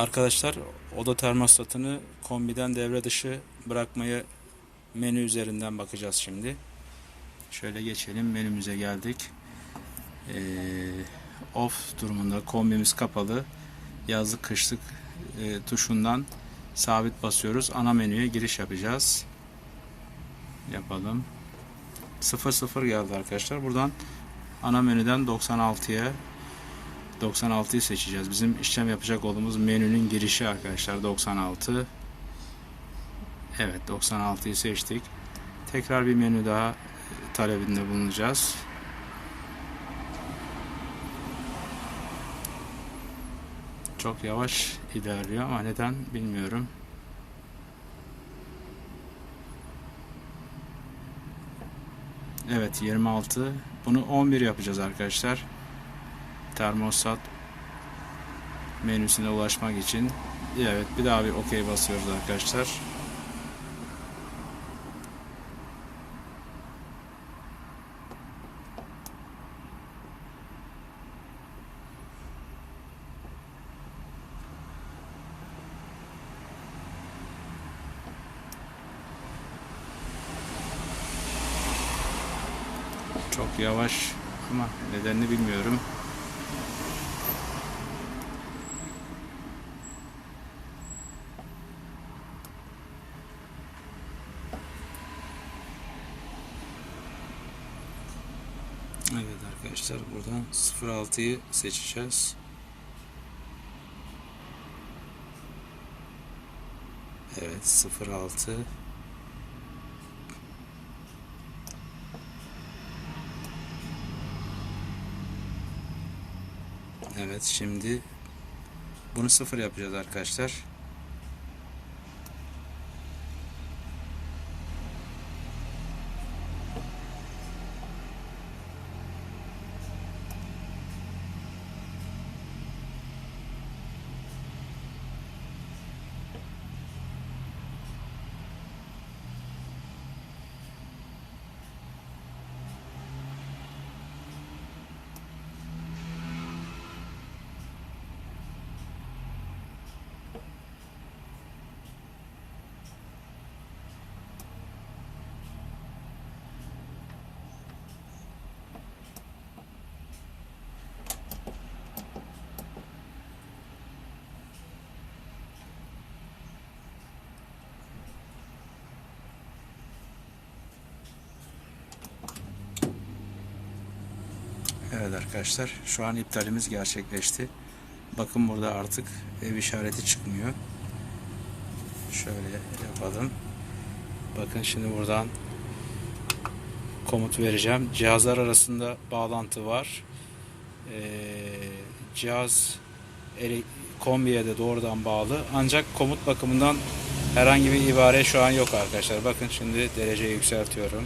Arkadaşlar oda termostatını kombiden devre dışı bırakmayı menü üzerinden bakacağız şimdi. Şöyle geçelim menümüze geldik. Ee, off durumunda kombimiz kapalı. Yazlık kışlık e, tuşundan sabit basıyoruz. Ana menüye giriş yapacağız. Yapalım. 00 geldi arkadaşlar. Buradan ana menüden 96'ya 96'yı seçeceğiz. Bizim işlem yapacak olduğumuz menünün girişi arkadaşlar 96. Evet 96'yı seçtik. Tekrar bir menü daha talebinde bulunacağız. Çok yavaş ilerliyor ama neden bilmiyorum. Evet 26. Bunu 11 yapacağız arkadaşlar. Termostat menüsüne ulaşmak için. Evet bir daha bir OK basıyoruz arkadaşlar. Çok yavaş ama nedenini bilmiyorum. Evet arkadaşlar buradan 06'yı seçeceğiz. Evet 06 Evet şimdi bunu sıfır yapacağız arkadaşlar. Evet arkadaşlar şu an iptalimiz gerçekleşti. Bakın burada artık ev işareti çıkmıyor. Şöyle yapalım. Bakın şimdi buradan komut vereceğim. Cihazlar arasında bağlantı var. Ee, cihaz kombiye de doğrudan bağlı. Ancak komut bakımından herhangi bir ibare şu an yok arkadaşlar. Bakın şimdi dereceyi yükseltiyorum.